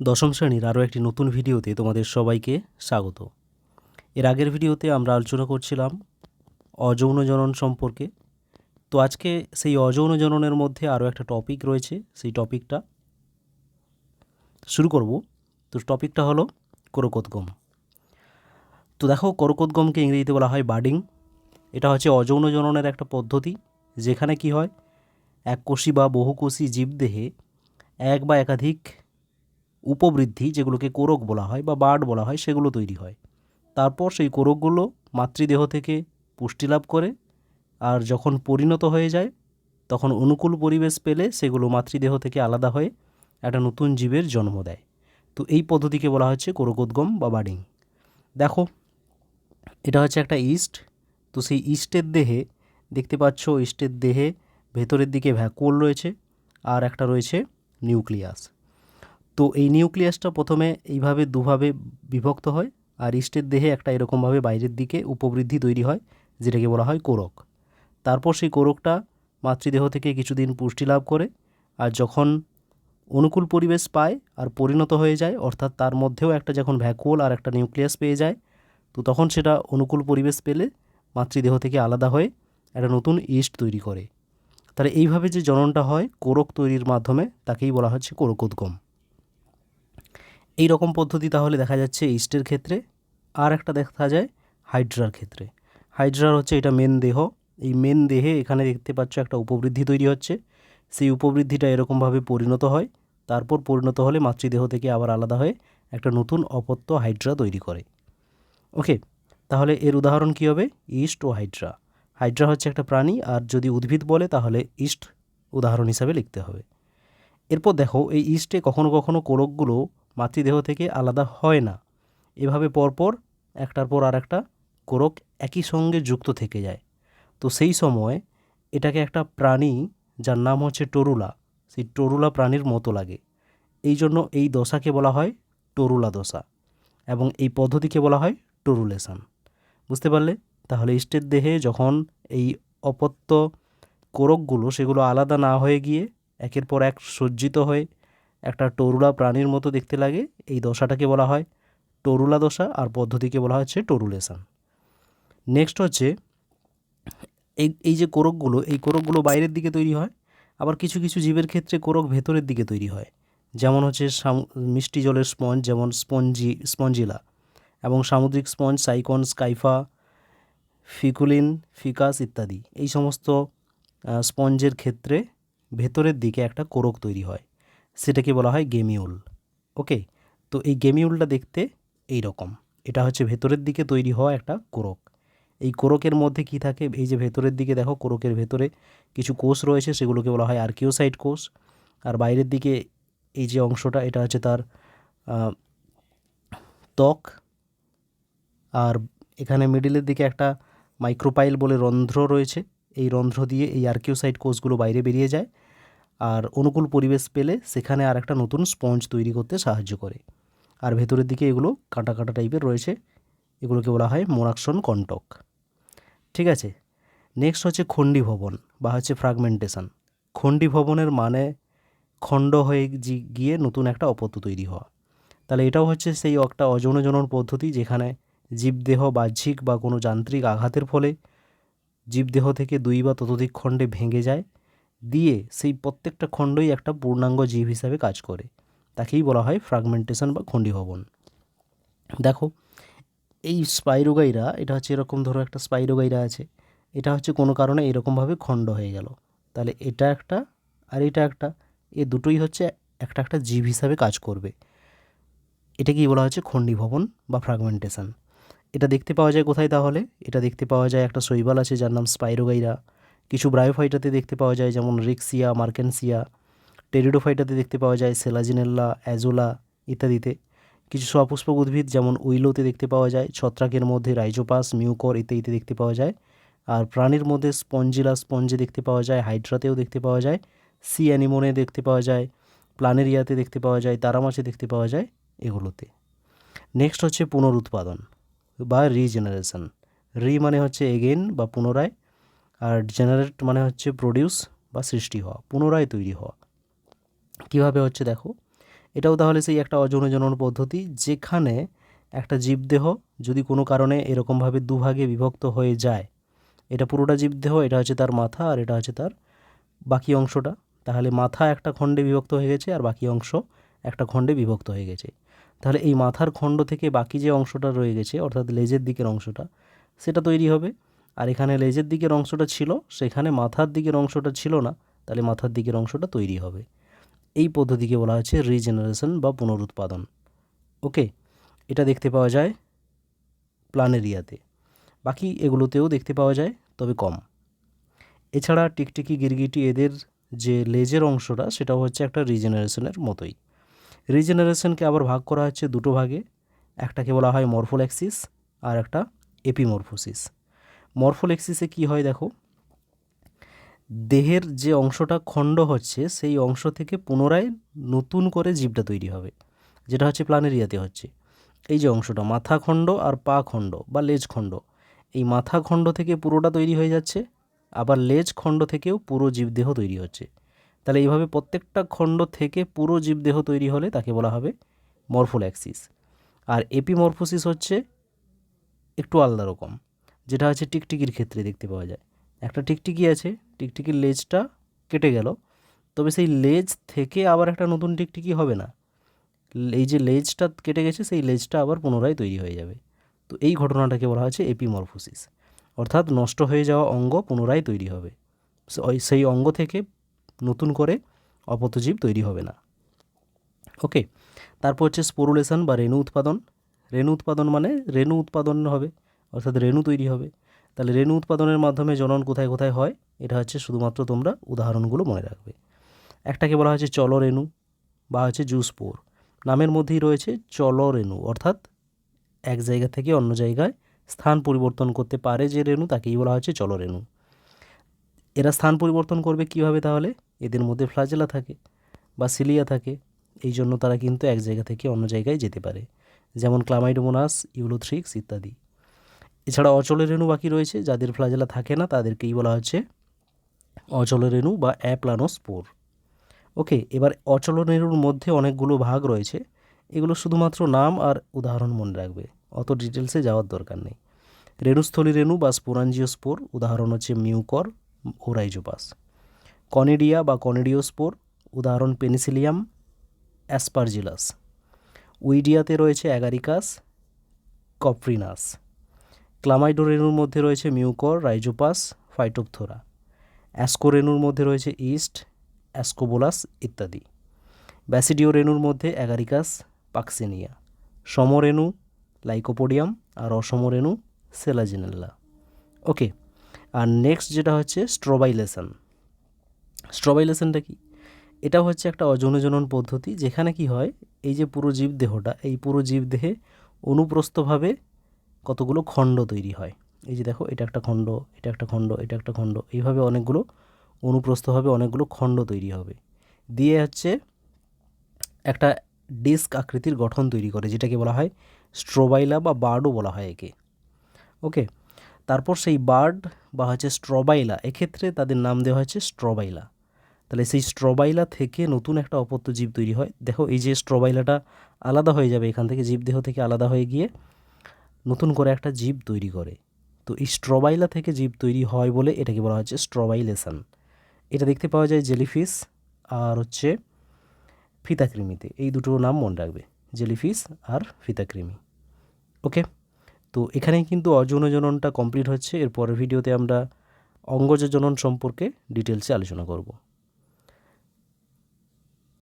দশম শ্রেণির আরও একটি নতুন ভিডিওতে তোমাদের সবাইকে স্বাগত। এর আগের ভিডিওতে আমরা আলোচনা করছিলাম অযৌন জনন সম্পর্কে। তো আজকে সেই অযৌন জননের মধ্যে আরও একটা টপিক রয়েছে, সেই টপিকটা শুরু করব। তো টপিকটা হলো করকোদ্গম। তো দেখো, করকোদ্গমকে ইংরেজিতে বলা হয় বাডিং এটা হচ্ছে অযৌন জননের একটা পদ্ধতি, যেখানে কি হয়, এক এককোষী বা বহুকোষী জীবদেহে এক বা একাধিক উপবৃদ্ধি, যেগুলোকে কোরক বলা হয় বা বার্ড বলা হয়, সেগুলো তৈরি হয়। তারপর সেই কোরকগুলো মাতৃদেহ থেকে পুষ্টি লাভ করে আর যখন পরিণত হয়ে যায়, তখন অনুকূল পরিবেশ পেলে সেগুলো মাতৃদেহ থেকে আলাদা হয়ে একটা নতুন জীবের জন্ম দেয়। তো এই পদ্ধতিকে বলা হচ্ছে কোরকোদ্গম বা বার্ডিং। দেখো, এটা হচ্ছে একটা ইস্ট। তো সেই ইস্টের দেহে, দেখতে পাচ্ছ ইস্টের দেহে ভেতরের দিকে ভ্যাকুয়াল রয়েছে আর একটা রয়েছে নিউক্লিয়াস। তো এই নিউক্লিয়াসটা প্রথমে এইভাবে দুভাবে বিভক্ত হয় আর ইস্টের দেহে একটা এরকমভাবে বাইরের দিকে উপবৃদ্ধি তৈরি হয়, যেটাকে বলা হয় কোরক। তারপর সেই কোরকটা মাতৃদেহ থেকে কিছুদিন পুষ্টি লাভ করে আর যখন অনুকূল পরিবেশ পায় আর পরিণত হয়ে যায়, অর্থাৎ তার মধ্যেও একটা যখন ভ্যাকুয়াল আর একটা নিউক্লিয়াস পেয়ে যায়, তো তখন সেটা অনুকূল পরিবেশ পেলে মাতৃদেহ থেকে আলাদা হয়ে একটা নতুন ইস্ট তৈরি করে। তাহলে এইভাবে যে জননটা হয়, কোরক তৈরির মাধ্যমে তাকেই বলা হচ্ছে কোরকোদ্গম। এই রকম পদ্ধতি তাহলে দেখা যাচ্ছে ইস্টের ক্ষেত্রে, আর একটা দেখা যায় হাইড্রার ক্ষেত্রে। হাইড্রার হচ্ছে এটা মেন দেহ। এই মেন দেহে এখানে দেখতে পাচ্ছ একটা উপবৃদ্ধি তৈরি হচ্ছে। সেই উপবৃদ্ধিটা এরকমভাবে পরিণত হয়। তারপর পরিণত হলে মাতৃদেহ থেকে আবার আলাদা হয়ে একটা নতুন অপত্য হাইড্রা তৈরি করে। ওকে, তাহলে এর উদাহরণ কী হবে? ইস্ট ও হাইড্রা। হাইড্রা হচ্ছে একটা প্রাণী, আর যদি উদ্ভিদ বলে তাহলে ইস্ট উদাহরণ হিসাবে লিখতে হবে। এরপর দেখো, এই ইস্টে কখনো কখনো কোরকগুলো মাতৃদেহ থেকে আলাদা হয় না। এভাবে পরপর একটার পর আর একটা কোরক একই সঙ্গে যুক্ত থেকে যায়। তো সেই সময় এটাকে একটা প্রাণী যার নাম হচ্ছে টরুলা, সেই টরুলা প্রাণীর মতো লাগে। এই জন্য এই দশাকে বলা হয় টরুলা দশা এবং এই পদ্ধতিকে বলা হয় টরুলেশন। বুঝতে পারলে? তাহলে ইস্টের দেহে যখন এই অপত্য কোরকগুলো সেগুলো আলাদা না হয়ে গিয়ে একের পর এক সজ্জিত হয়ে একটা টরুলা প্রাণীর মতো দেখতে লাগে। এই দশাটাকে বলা হয় টরুলা দশা, আর পদ্ধতিকে বলা হচ্ছে টরুলেশন নেক্সট হচ্ছে এই এই যে কোরকগুলো, এই কোরকগুলো বাইরের দিকে তৈরি হয়, আবার কিছু কিছু জীবের ক্ষেত্রে কোরক ভেতরের দিকে তৈরি হয়। যেমন হচ্ছে মিষ্টি জলের স্পঞ্জ, যেমন স্পঞ্জি, স্পঞ্জিলা, এবং সামুদ্রিক স্পঞ্জ, সাইকন, স্কাইফা, ফিকুলিন, ফিকাস ইত্যাদি। এই সমস্ত স্পঞ্জের ক্ষেত্রে ভেতরের দিকে একটা কোরক তৈরি হয়। সেটাকে বলা হয় গেমিউল। ওকে? তো এই গেমিউলটা দেখতে এই রকম এটা হচ্ছে ভেতরের দিকে তৈরি হওয়া একটা কোরক। এই কোরকের মধ্যে কি থাকে? এই যে ভেতরের দিকে দেখো, কোরকের ভেতরে কিছু কোষ রয়েছে, সেগুলোকে বলা হয় আর্কিওসাইড কোষ। আর বাইরের দিকে এই যে অংশটা, এটা হচ্ছে তার ত্বক। আর এখানে মিডিলের দিকে একটা মাইক্রোপাইল বলে রন্ধ্র রয়েছে। এই রন্ধ্র দিয়ে এই আর্কিওসাইড কোষগুলো বাইরে বেরিয়ে যায়। আর অনুকূল পরিবেশ পেলে সেখানে আর একটা নতুন স্পঞ্জ তৈরি করতে সাহায্য করে। আর ভেতরের দিকে এগুলো কাঁটা কাঁটা টাইপের রয়েছে। এগুলোকে বলা হয় মোরাকশন কন্টক। ঠিক আছে, নেক্সট হচ্ছে খণ্ডি ভবন বা হচ্ছে ফ্রাগমেন্টেশন। খণ্ডি ভবনের মানে খণ্ড হয়ে গিয়ে নতুন একটা অপত্য তৈরি হওয়া। তাহলে এটাও হচ্ছে সেই একটা অযৌন জনন পদ্ধতি যেখানে জীবদেহ বাহ্যিক বা কোনো যান্ত্রিক আঘাতের ফলে জীবদেহ থেকে দুই বা ততোধিক খণ্ডে ভেঙে যায়। দিয়ে সেই প্রত্যেকটা খণ্ডই একটা পূর্ণাঙ্গ জীব হিসাবে কাজ করে। তাকেই বলা হয় ফ্রাগমেন্টেশন বা খণ্ডীভবন দেখো, এই স্পাইরোগাইরা এটা হচ্ছে এরকম ধরো একটা স্পাইরোগাইরা আছে, এটা হচ্ছে কোনো কারণে এরকমভাবে খণ্ড হয়ে গেল। তাহলে এটা একটা আর এটা একটা, এ দুটোই হচ্ছে একটা একটা জীব হিসাবে কাজ করবে। এটাকেই বলা হচ্ছে খণ্ডীভবন বা ফ্রাগমেন্টেশন এটা দেখতে পাওয়া যায় কোথায় তাহলে? এটা দেখতে পাওয়া যায় একটা শৈবাল আছে যার নাম স্পাইরোগাইরা কিছু ব্রায়োফাইটাতে দেখতে পাওয়া যায়, যেমন রিক্সিয়া, মার্কেনসিয়া টেরিডোফাইটাতে দেখতে পাওয়া যায়, সেলাজিনেল্লা, অ্যাজোলা ইত্যাদিতে। কিছু সপুষ্পক উদ্ভিদ, যেমন উইলোতে দেখতে পাওয়া যায়, ছত্রাকের মধ্যে রাইজোপাস, মিউকর ইত্যাদিতে দেখতে পাওয়া যায়। আর প্রাণীর মধ্যে স্পঞ্জিলা স্পঞ্জে দেখতে পাওয়া যায়, হাইড্রাতেও দেখতে পাওয়া যায়, সি অ্যানিমোনে দেখতে পাওয়া যায়, প্লানেরিয়াতে দেখতে পাওয়া যায় তারা তারামাছে দেখতে পাওয়া যায় এগুলোতে। নেক্সট হচ্ছে পুনরুৎপাদন বা রিজেনারেশন। রি মানে হচ্ছে এগেন বা পুনরায় আর জেনারেট মানে হচ্ছে প্রডিউস বা সৃষ্টি হওয়া, পুনরায় তৈরি হওয়া। কীভাবে হচ্ছে দেখো, এটাও তাহলে সেই একটা অযৌন জনন পদ্ধতি, যেখানে একটা জীবদেহ যদি কোনো কারণে এরকমভাবে দুভাগে বিভক্ত হয়ে যায়, এটা পুরোটা জীবদেহ, এটা হচ্ছে তার মাথা আর এটা হচ্ছে তার বাকি অংশটা, তাহলে মাথা একটা খণ্ডে বিভক্ত হয়ে গেছে আর বাকি অংশ একটা খণ্ডে বিভক্ত হয়ে গেছে। তাহলে এই মাথার খণ্ড থেকে বাকি যে অংশটা রয়ে গেছে, অর্থাৎ লেজের দিকের অংশটা, সেটা তৈরি হবে। আর এখানে লেজের দিকের অংশটা ছিল, সেখানে মাথার দিকের অংশটা ছিল না, তাহলে মাথার দিকের অংশটা তৈরি হবে। এই পদ্ধতিকে বলা হচ্ছে রিজেনারেশন বা পুনরুৎপাদন। ওকে, এটা দেখতে পাওয়া যায় প্ল্যানেরিয়াতে বাকি এগুলোতেও দেখতে পাওয়া যায়, তবে কম। এছাড়া টিকটিকি, গিরগিটি এদের যে লেজের অংশটা, সেটাও হচ্ছে একটা রিজেনারেশনের মতোই। রিজেনারেশনকে আবার ভাগ করা হচ্ছে দুটো ভাগে। একটাকে বলা হয় মরফোল্যাক্সিস আর একটা এপিমরফোসিস। মরফোলেক্সিসে কি হয় দেখো? দেহের যে অংশটা খণ্ড হচ্ছে, সেই অংশ থেকে পুনরায় নতুন করে জীবটা তৈরি হবে, যেটা হচ্ছে প্ল্যানেরিয়াতে হচ্ছে। এই যে অংশটা, মাথা খণ্ড আর পা খণ্ড বা লেজ খণ্ড, এই মাথা খণ্ড থেকে পুরোটা তৈরি হয়ে যাচ্ছে, আবার লেজ খণ্ড থেকেও পুরো জীবদেহ তৈরি হচ্ছে। তাহলে এইভাবে প্রত্যেকটা খণ্ড থেকে পুরো জীবদেহ তৈরি হলে তাকে বলা হবে মরফোল্যাক্সিস আর এপিমরফোসিস হচ্ছে একটু আলাদা রকম। যেটা হচ্ছে টিকটিকির ক্ষেত্রে দেখতে পাওয়া যায়। একটা টিকটিকি আছে, টিকটিকির লেজটা কেটে গেল। তবে সেই লেজ থেকে আবার একটা নতুন টিকটিকি হবে না। এই যে লেজটা কেটে গেছে, সেই লেজটা আবার পুনরায় তৈরি হয়ে যাবে। তো এই ঘটনাটাকে বলা হচ্ছে এপিমরফোসিস। অর্থাৎ নষ্ট হয়ে যাওয়া অঙ্গ পুনরায় তৈরি হবে। সেই অঙ্গ থেকে নতুন করে অপতজীব তৈরি হবে না। ওকে, তারপর হচ্ছে স্পোরুলেশন বা রেণু উৎপাদন। রেণু উৎপাদন মানে রেণু উৎপাদন হবে। অর্থাৎ রেণু তৈরি হবে। তাহলে রেণু উৎপাদনের মাধ্যমে জনন কোথায় কোথায় হয়? এটা হচ্ছে শুধুমাত্র তোমরা উদাহরণগুলো মনে রাখবে। একটাকে বলা হচ্ছে চলরেণু বা হচ্ছে জুসপোর নামের মধ্যেই রয়েছে চলরেণু, অর্থাৎ এক জায়গা থেকে অন্য জায়গায় স্থান পরিবর্তন করতে পারে যে রেণু, তাকেই বলা হচ্ছে চলরেণু। এরা স্থান পরিবর্তন করবে কীভাবে তাহলে? এদের মধ্যে ফ্লাজেলা থাকে বা সিলিয়া থাকে, এই জন্য তারা কিন্তু এক জায়গা থেকে অন্য জায়গায় যেতে পারে। যেমন ক্লামাইডোমোনাস, ইউলোথ্রিক্স ইত্যাদি। এছাড়া অচল রেণু বাকি রয়েছে, যাদের ফ্লাজেলা থাকে না, তাদেরকেই বলা হচ্ছে অচল রেণু বা অ্যাপ্লানোস্পোর। ওকে, এবার অচল রেণুর মধ্যে অনেকগুলো ভাগ রয়েছে। এগুলো শুধুমাত্র নাম আর উদাহরণ মনে রাখবে। অত ডিটেলসে যাওয়ার দরকার নেই। রেণুস্থলী রেণু বা স্পোরাঞ্জিওস্পোর উদাহরণ হচ্ছে মিউকর ও রাইজোপাস কনিডিয়া বা কনিডিওস্পোর, উদাহরণ পেনিসিলিয়াম, অ্যাসপারজিলাস। উইডিয়াতে রয়েছে অ্যাগারিকাস, কপ্রিনাস। ক্লামাইডোরেনুর মধ্যে রয়েছে মিউকর, রাইজোপাস ফাইটোপথোরা অ্যাসকোরেনুর মধ্যে রয়েছে ইস্ট, অ্যাসকোবোলাস ইত্যাদি। ব্যাসিডিও রেণুর মধ্যে অ্যাগারিকাস, পাক্সিনিয়া। সমরেণু লাইকোপোডিয়াম আর অসমরেণু সেলাজিনেল্লা। ওকে, আর নেক্সট যেটা হচ্ছে স্ট্রোবাইলেশন স্ট্রোবাইলেশনটা কি? এটা হচ্ছে একটা অজনজনন পদ্ধতি যেখানে কি হয়, এই যে পুরো জীবদেহটা, এই পুরো জীবদেহে অনুপ্রস্থভাবে কতগুলো খণ্ড তৈরি হয়। এই যে দেখো, এটা একটা খণ্ড, এটা একটা খণ্ড, এটা একটা খণ্ড, এইভাবে অনেকগুলো অনুপ্রস্থভাবে অনেকগুলো খণ্ড তৈরি হবে। দিয়ে হচ্ছে একটা ডিস্ক আকৃতির গঠন তৈরি করে, যেটাকে বলা হয় স্ট্রোবাইলা বা বার্ডও বলা হয় একে। ওকে? তারপর সেই বার্ড বা হচ্ছে স্ট্রবাইলা, এক্ষেত্রে তাদের নাম দেওয়া হয়েছে স্ট্রবাইলা। তাহলে সেই স্ট্রবাইলা থেকে নতুন একটা অপত্য জীব তৈরি হয়। দেখো, এই যে স্ট্রবাইলাটা আলাদা হয়ে যাবে এখান থেকে, জীবদেহ থেকে আলাদা হয়ে গিয়ে নতুন করে একটা জীব তৈরি করে। তো এই স্ট্রবাইলা থেকে জীব তৈরি হয় বলে এটাকে বলা হচ্ছে স্ট্রবাইলেশন। এটা দেখতে পাওয়া যায় জেলিফিশ আর হচ্ছে ফিতাকৃমিতে। এই দুটো নাম মনে রাখবে জেলিফিশ আর ফিতাকৃমি। ওকে? তো এখানেই কিন্তু অযৌন জননটা কমপ্লিট হচ্ছে। এরপরের ভিডিওতে আমরা অঙ্গজ জনন সম্পর্কে ডিটেলসে আলোচনা করব।